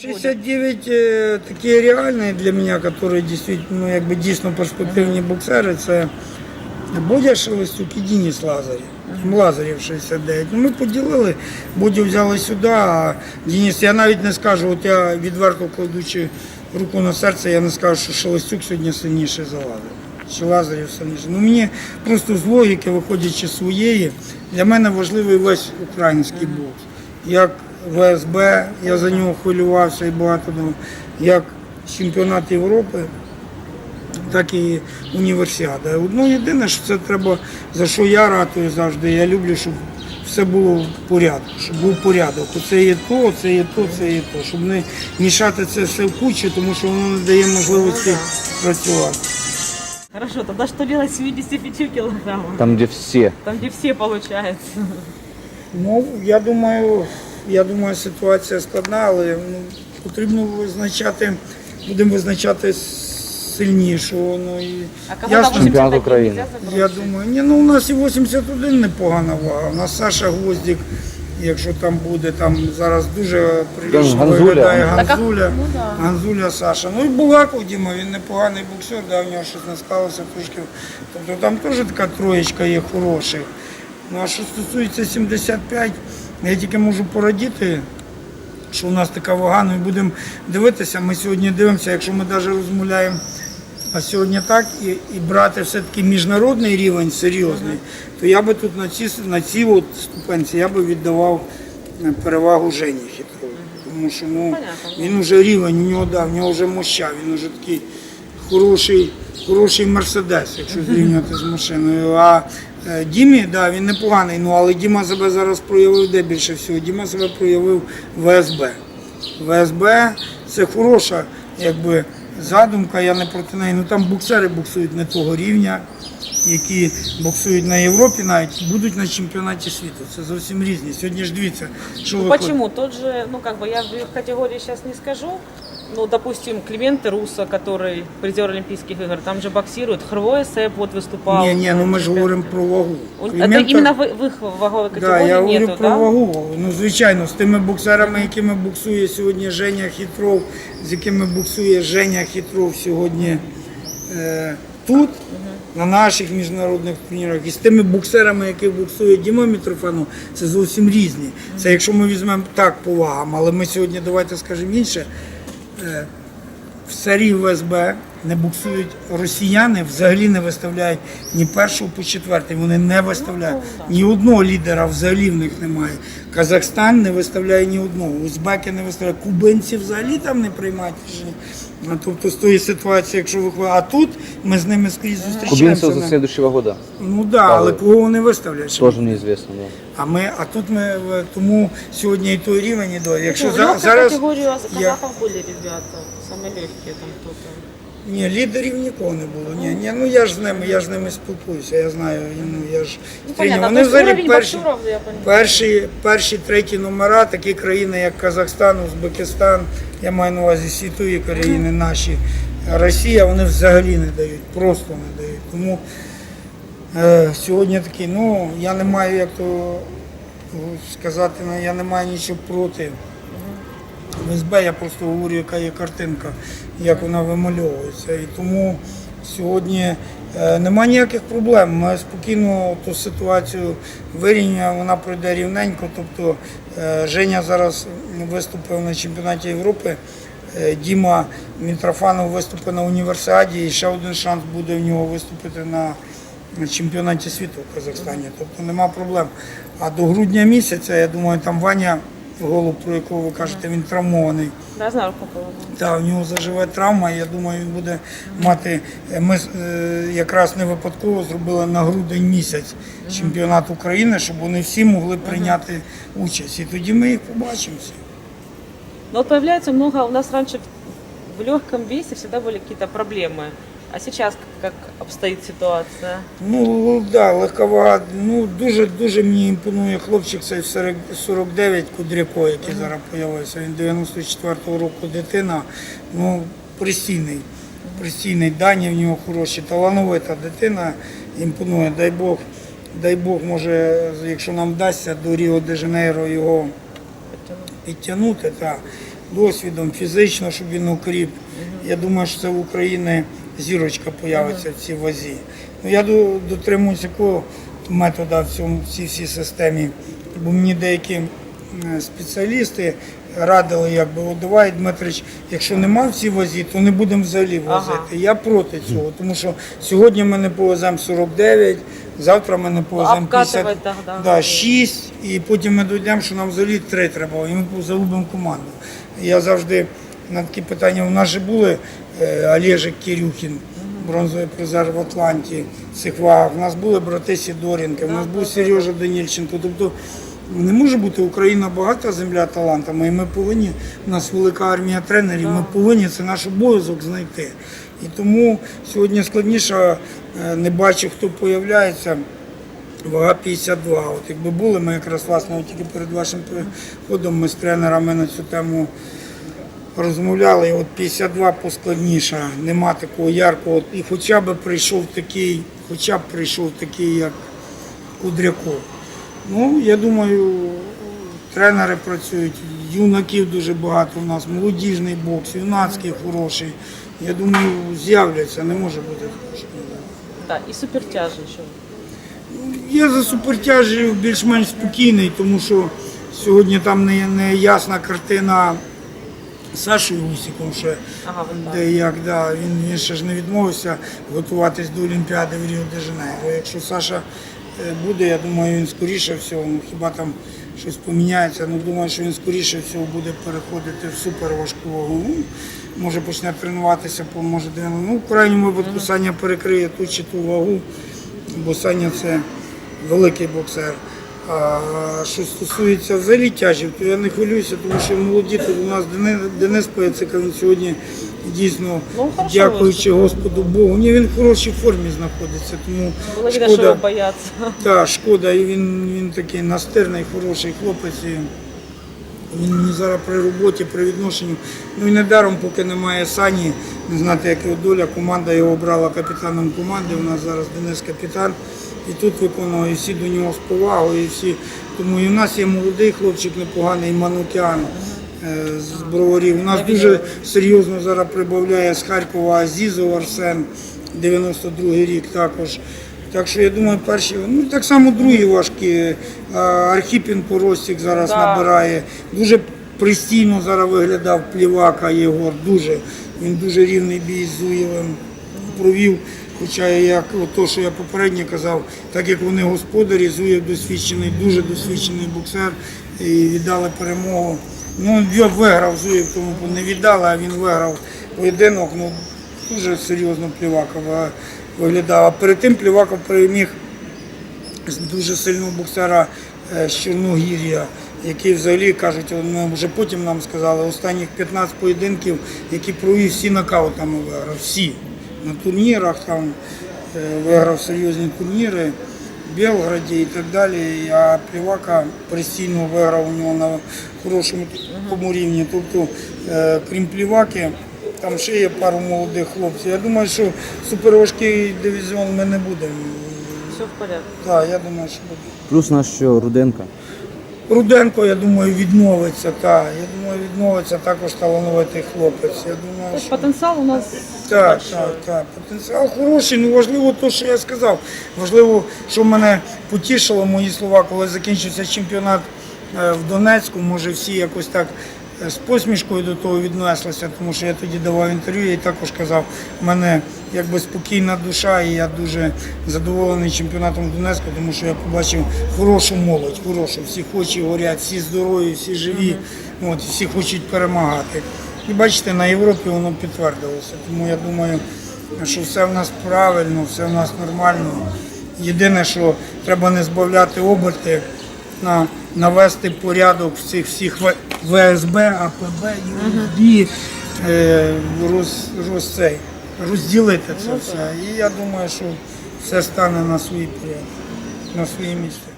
69 э, такі реальні для мене, які дійсно, ну, якби дійсно перспективні боксери, це Бодя Шелестюк і Дініс Лазарів. Лазарів 69. Ну, ми поділили, Бодю взяли сюди, а Дініс, я навіть не скажу, от я відверто кладучи руку на серце, я не скажу, що Шелестюк сьогодні сильніший за Лазарів. Чи Лазарів сильніший. Ну, мені просто з логіки, виходячи з своєї, для мене важливий весь український бокс. Як ВСБ, я за нього хвилювався і багато думав, як чемпіонат Європи, так і універсіада. Одно єдине, що це треба, за що я ратую завжди. Я люблю, щоб все було в порядку, щоб був порядок. Оце є то, це є то, це є то. Щоб не мішати це все в кучу, тому що воно не дає можливості працювати. Хорошо, тогда что делать с 75 килограммов? Там, где все. Там, где все получается. Ну, я думаю, я думаю, ситуація складна, але ну, потрібно визначати, будемо визначати сильнішого. Ну, і А кого ясно, там Чемпионат 85 Украины. нельзя забросить? Я думаю, ні, ну у нас і 81 непогана вага. У нас Саша Гвоздік, якщо там буде, там зараз дуже прилічно Ганзуля. виглядає Так, а- Ганзуля. ну да. Ганзуля Саша. Ну і Булаков Діма, він непоганий боксер, да, в нього щось не склалося трошки. Тобто там теж така троєчка є хороших. Ну а що стосується 75, я тільки можу порадіти. Що у нас така вага, ну і будемо дивитися. Ми сьогодні дивимося, якщо ми навіть розмовляємо а сьогодні так, і, і брати все-таки міжнародний рівень серйозний, то я би тут на ці, на цій от ступенці я би віддавав е, перевагу Жені Хитрову. Тому що ну, він вже рівень, у нього, да, в нього вже моща, він вже такий хороший, хороший мерседес, якщо зрівнювати з машиною. А Дімі, да, він непоганий, ну але Діма себе зараз проявив де більше всього. Діма себе проявив в ВСБ. ВСБ це хороша якби, задумка, я не проти неї. Ну там боксери боксують не того рівня, які боксують на Європі, навіть будуть на чемпіонаті світу. Це зовсім різні. Сьогодні ж дивіться, що Ну, виходить. почему? Тот же, ну как бы я в категории сейчас не скажу Ну, допустим, Клименты Руссо, который призер Олимпийских игр, там же боксирует. Хрвой Сэп вот выступал. Ні, ні, ну ми ж говоримо про вагу. Он- Это Клименко- именно в, в их ваговой Да, категории я говорю нету, про да? вагу. Ну, звичайно, з тими боксерами, якими боксує сьогодні Женя Хитров, з якими боксує Женя Хитров сьогодні е, тут, на наших міжнародних турнірах, і з тими боксерами, яких боксує Діма Мітрофанов, це зовсім різні. Це якщо ми візьмемо так по вагам, але ми сьогодні давайте скажемо інше. Е, в серії ВСБ не буксують росіяни, взагалі не виставляють ні першого по четвертий. Вони не виставляють. Ні одного лідера взагалі в них немає. Казахстан не виставляє ні одного. Узбеки не виставляють. Кубинці взагалі там не приймають рішення. Тобто з тої ситуації, якщо виходить, а тут ми з ними скрізь зустрічаємося. Кубинцев за следующего года. Ну да, але кого вони виставлять? Тоже неизвестно, да. А ми, а тут ми е, тому сьогодні і той рівень і до. Якщо Ну, за, зараз категорию я- казахов были ребята, самые легкие там кто-то. Ні, лідерів нікого не було. Ні, ні, ну я ж з ними, я ж з ними спілкуюся. Я знаю, ну я ж Ну, тренер. понятно, Вони то есть взагалі уровень перші, боксеров, я понимаю. перші, перші, треті номера, такі країни, як Казахстан, Узбекистан, я маю на увазі світові країни наші. Росія вони взагалі не дають, просто не дають. Тому е, сьогодні такий, ну я не маю як то сказати, ну, я не маю нічого проти. В СБ я просто говорю, яка є картинка, як вона вимальовується. І тому сьогодні е, нема ніяких проблем. Ми спокійно ту ситуацію вирівнюємо, вона пройде рівненько. Тобто е, Женя зараз виступив на чемпіонаті Європи. е, Діма Мітрофанов виступив на універсіаді і ще один шанс буде в нього виступити на чемпіонаті світу в Казахстані. Тобто нема проблем. А до грудня місяця, я думаю, там Ваня Голуб, про якого ви кажете, він травмований. Да, знаю. Так, у нього заживе травма. Я думаю, він буде мати. Ми е, якраз не випадково зробили на грудень місяць чемпіонат України, щоб вони всі могли прийняти участь. І тоді ми їх побачимо. всі. Но вот появляется много, у нас раньше в легком весе всегда были какие-то проблемы. А сейчас как обстоит ситуация? Ну да, легка. Ну дуже дуже мені імпонує хлопчик цей 40 49 Кудряко, який зараз з'явився. Він 94-го року дитина. Ну, пристійний. Пристійний дані в нього хороші, талановита дитина імпонує. Дай Бог, дай Бог, може, якщо нам вдасться до Ріо де Жанейро його підтягнути. Та. досвідом, фізично, щоб він укріп. Я думаю, що це в Україні зірочка появиться в цій вазі. Ну, я до- дотримуюся якого методу в цьому в цій всій системі, бо мені деякі спеціалісти радили, якби, от давай, Дмитрич, якщо нема в цій вазі, то не будемо взагалі возити. Ага. Я проти цього, тому що сьогодні ми не повеземо 49, завтра ми не повеземо 50, так, да. да, 6, і потім ми дійдемо, що нам взагалі 3 треба, і ми загубимо команду. Я завжди на такі питання, у нас же були Олежик Кирюхін, бронзовий призер в Атланті, в цих вагах, у нас були брати Сідоренки, у нас був Сережа Данільченко. Тобто не може бути Україна багата земля талантами, і ми повинні, у нас велика армія тренерів, ми повинні це наш обов'язок знайти. І тому сьогодні складніше, е, не бачу, хто появляється. Вага 52. От якби були, ми якраз власне тільки перед вашим приходом ми з тренерами на цю тему розмовляли. От 52 поскладніше, нема такого яркого. І хоча б прийшов такий, хоча б прийшов такий, як Кудряков. Ну, я думаю, тренери працюють, юнаків дуже багато у нас, молодіжний бокс, юнацький хороший. Я думаю, з'являться, не може бути такого. що. Да, и супертяжи еще. Я за супертяжі більш-менш спокійний, тому що сьогодні там не, не ясна картина Сашою Усіком ще. Ага. Де як, да, він, він ще ж не відмовився готуватись до Олімпіади в Ріо де Жанейро. Якщо Саша е, буде, я думаю, він скоріше всього, ну хіба там щось поміняється, ну думаю, що він скоріше всього буде переходити в суперважку вагу. Ну, може почне тренуватися, може ну, в крайньому випадку Саня перекриє ту чи ту вагу, бо Саня це великий боксер. А що стосується взагалі тяжів, то я не хвилююся, тому що молоді тут у нас Денис, Пецика, він сьогодні дійсно, Ну, хорошо дякуючи. Господу Богу, ні, він в хорошій формі знаходиться, тому Было видно, что его шкода, боятся. шкода, і він, він такий настирний, хороший хлопець. І він мені зараз при роботі, при відношенню. Ну і недаром, поки немає Сані, не знати, як його доля, команда його обрала капітаном команди. У нас зараз Денис капітан. І тут виконує і всі до нього з повагою, і всі. Тому і в нас є молодий хлопчик непоганий Манукян е, з броварів. У нас дуже серйозно зараз прибавляє з Харкова Азізов Арсен, 92-й рік також. Так що я думаю, перші, ну так само другі важкі. Архіпін Поростік зараз Да. набирає. Дуже пристійно зараз виглядав Плівака Єгор. Дуже. Він дуже рівний бій з Зуєвим провів. Хоча як то, що я попередньо казав, так як вони господарі, Зуєв досвідчений, дуже досвідчений боксер і віддали перемогу. Ну, він виграв Зуєв, тому не віддали, а він виграв поєдинок. Ну, дуже серйозно Плівакова виглядав. А перед тим Пліваков переміг дуже сильного боксера е, з Чорногір'я, який взагалі кажуть, ну, вже потім нам сказали, останніх 15 поєдинків, які провів всі нокаутами виграв. Всі. На турнірах там е, виграв серйозні турніри в Белграді і так далі. А Плівака постійно виграв у нього на хорошому такому рівні. Тобто, е, крім Пліваки, там ще є пару молодих хлопців. Я думаю, що суперважкий дивізіон ми не будемо. Все в порядке. Так, я думаю, що буде. Плюс у нас що Руденка. Руденко, я думаю, відновиться. Так, я думаю, відновиться також талановитий хлопець. Я думаю, що потенциал у нас так, так, так. Потенціал хороший. Ну важливо те, що я сказав. Важливо, що мене потішило мої слова, коли закінчився чемпіонат е, в Донецьку. Може, всі якось так е, з посмішкою до того віднеслися, тому що я тоді давав інтерв'ю і також казав, мене якби спокійна душа, і я дуже задоволений чемпіонатом Донецьку, тому що я побачив хорошу молодь, хорошу. Всі очі горять, всі здорові, всі живі, от, всі хочуть перемагати. І бачите, на Європі воно підтвердилося. Тому я думаю, що все в нас правильно, все в нас нормально. Єдине, що треба не збавляти оберти, на, навести порядок в цих всіх ВСБ, АПБ, ЮСБ, е, роз, роз, цей, розділити це все. І я думаю, що все стане на свої на свої місця.